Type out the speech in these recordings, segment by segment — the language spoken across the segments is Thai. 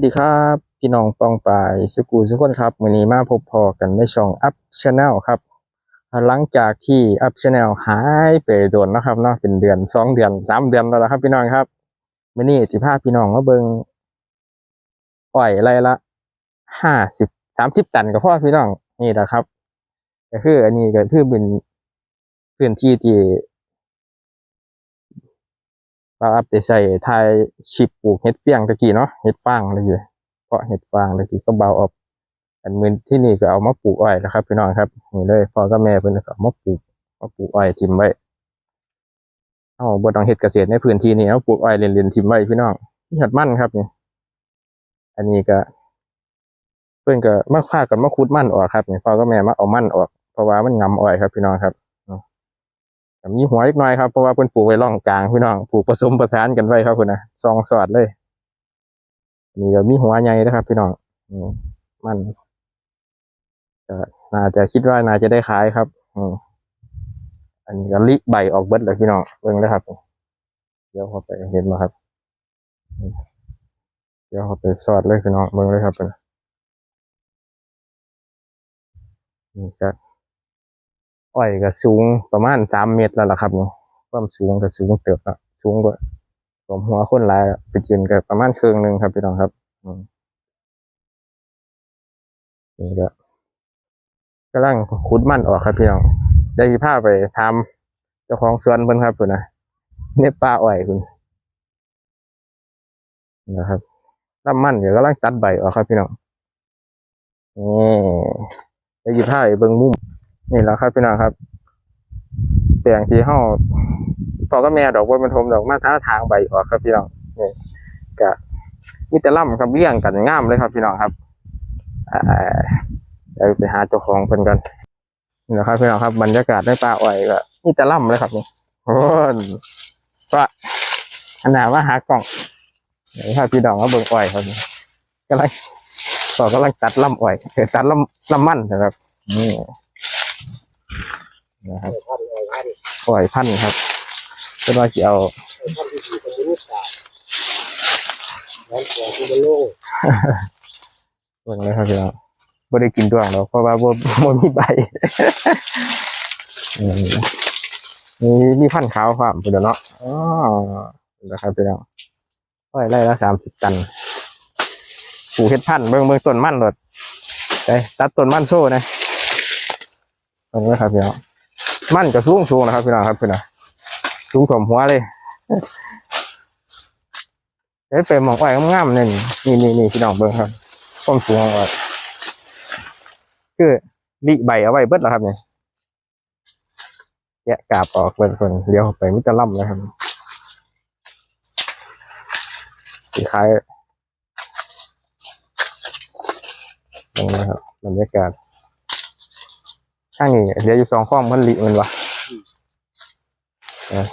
สวัสดีครับพี่น้องปองปายสกูสุกคนครับวันนี้มาพบพอกันในช่องอัพชาแนลครับ หลังจากที่อัพชาแนลหายไปโดนนะครับเนาะเป็นเดือนสองเดือนสามเดือนแล้วล่ะครับพี่น้องครับวันนี้สิพาพี่น้องมาเบิงอ้อยไรละห้าสิบสามสิบตันกับพ่อพี่น้องนี่แหละครับก็คืออันนี้ก็คือเป็นพื้นที่ที่ เราอัพได้ใส่ทายชิปปลูกเห็ดเฟียงตะกี้เนาะเห็ดฟางเลยอยู่เพราะเห็ดฟางตะกี้ก็เบาออกอันมือที่นี่ก็เอามาปลูกอ้อยแล้วครับพี่น้องครับนี่เลยพ่อกับแม่เพิ่นก็มาปลูกมาปลูกอ้อยทิมไว้เอาบ่ต้องเฮ็ดเกษตรในพื้นที่นี้เอาปลูกอ้อยเล่นๆทิมไว้พี่น้องนี่ห็ดมั่นครับนี่อันนี้ก็ เพิ่นก็มาฆ่ากันมาขุดมั่นออกครับนี่พ่อกับแม่มาเอามั่นออกเพราะว่ามันงำอ้อยครับพี่น้องครับ มีหัวอีกหน่อยครับเพราะว่าเพิ่นปลูกไว้ร่องกลางพี่น้องปลูกผสมประสานกันไว้ครับคุณนะซองสอดเลยนี่ก็มีหัวใหญ่นะครับ พี่น้องมันก็น่าจะคิดว่าน่าจะได้ขายครับอืมอันนี้ก็ลิใบออกเบิดเลยพี่น้องเบิ่งเลยครับ เดี๋ยวเข้าไปเห็นมาครับ เดี๋ยวเขาไปสอดเลยพี่น้องเบิ่งเลยครับนี่ก็ อ้อยก็สูงประมาณสามเมตรแล้วล่ะครับเนี่ความสูงก็สูงเติบละสูงกว่าผมหัวคนหลายไปกินก็ประมาณครึ่งหนึ่งครับพี่น้องครับอืมนี่ก็กำลังขุดมันออกครับพี่น้องได้สิพาไปทำเจ้าของสวนเพิ่นครับคุณนะเนี่ยป้าอ้อยคุณนะครับลำมันเดี๋ยวกำลังตัดใบออกครับพี่น้องนี่ได้สิพาไปเบิ่งมุม นี่แหละครับพี่น้องครับแปลงที่เฮาพอก็แม่ดอกบัวมันทมดอกมาท้าทางใบออกครับพี่น้องนี่ก็มีแต่ล่ำครับเลี้ยงกันง่ามเลยครับพี่น้องครับเดี๋ยวไปหาเจ้าของเพิ่นกันนี่นะครับพี่น้องครับบรรยากาศในป่าอ้อยก็นี่แต่ล่ำเลยครับนี่โอ้ยว่าขนาดว่าหากล่องเดี๋ยวถ้าพี่น้องมาเบิ่งอ้อยครับกำลังต่อกำลังตัดล่ำอ้อยตัดล่ำล่ำมันนะครับนี่ นะครับอ้อยพันธุ์ครับเป็นว่าจะเอาเบิ่งเลยครับพี่น้องบ่ได้กินด้วงหรอกเพราะว่าบ่บ่มีใบอืมมีมีพันธุ์ขาวความเดี๋ยวเนาะอ๋อนะครับพี่น้องโอ้ยไร่ละสามสิบตันปลูกเฮ็ดพันธุ์เบิ่งเบิ่งต้นมันโลดไปตัดต้นมันโซ่นะ เบิ่งเลยครับพี่น้องมันก็สูงสูงนะครับพี่น้องครับพี่น้องสูงถ่วมหัวเลยเอ้ยไปหมองอ้อยงามๆเนี่ยนี่นี่นี่พี่น้องเบิ่งครับความสูงของอ้อยคือลิใบเอาไว้เบิดแล้วครับเนี่ยแกะกาบออกเป็นคนเลี้ยวไปมิตรล่ำนะครับสีคล้ายตรงนี้ครับบรรยากาศ ข้างนี้เหลืออยู่สองข้อมพันลิมันวะเออ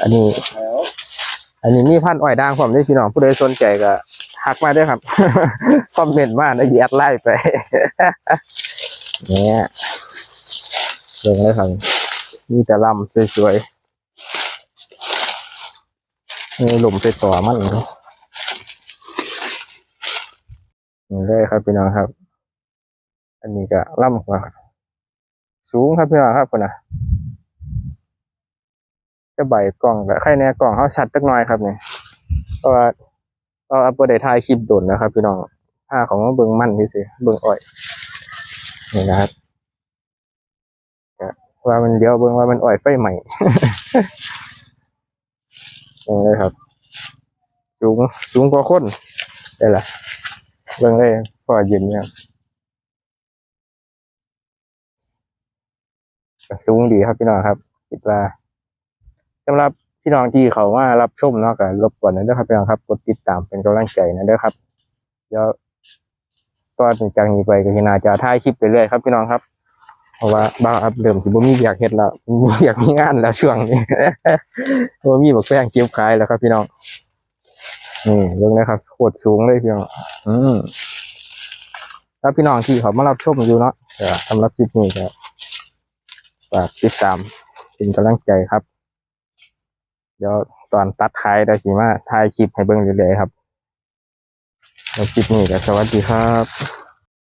อันนี้ อันนี้มีพันธุ์อ้อยด่างผมได้พี่น้องผู้ใดสนใจก็ทักมาด้วยครับคอมเมนต์มาแล้วแอดไล่ไปเนี่ยเบิ่งเลยครับมีแต่ลำสวยๆมีหลุมไปต่อมันเนาะนี่เลยครับพี่น้องครับ อันนี้ก็ล่ำกว่า สูงครับพี่น้องครับคนน่ะจะใบกล่องกับไข่แน่กล่องเขาชัดจักหน่อยครับเนี่ยเพราะว่าก็อัปเดตถ่ายคลิปโดนนะครับ พี่น้องผ้าของเบิ่งมั่นที่สิเบิ่งอ้อยนี่นะครับว่ามันเดียวเบิ่งว่ามันอ้อยไฟใหม่นี่เลยครับ สูงสูงกว่าคนได้ละเบิ่งเลยพอเยืนเนี่ย สูงดีครับพี่น้องครับ คิดว่าสำหรับพี่น้องที่เขามารับชมเนาะก็รบกวนนะเด้อครับพี่น้องครับกดติดตามเป็นกำลังใจนะเด้อครับเดี๋ยวก็จากนี้ไปก็ที่นาจะถ่ายคลิปไปเรื่อยครับพี่น้องครับ เพราะว่าบ้าอัพเดิมสิบ่มีอยากเฮ็ดแล้วบ่อยากมีงานแล้วช่วงนี้บ่มีบักแป้งเก็บขายแล้วครับ พี่น้องนี่เรื่องนะครับโคตรสูงเลยพี่น้องอืมถ้าพี่น้องที่เขามารับชมอยู่เนาะสำหรับคลิปนี้ก็ ฝากติดตามเป็นกำลังใจครับ เดี๋ยวตอนตัดขายเด้สิมาถ่ายคลิปให้เบิ่งเรื่อยๆครับแล้วคลิปนี้ก็สวัสดีครับ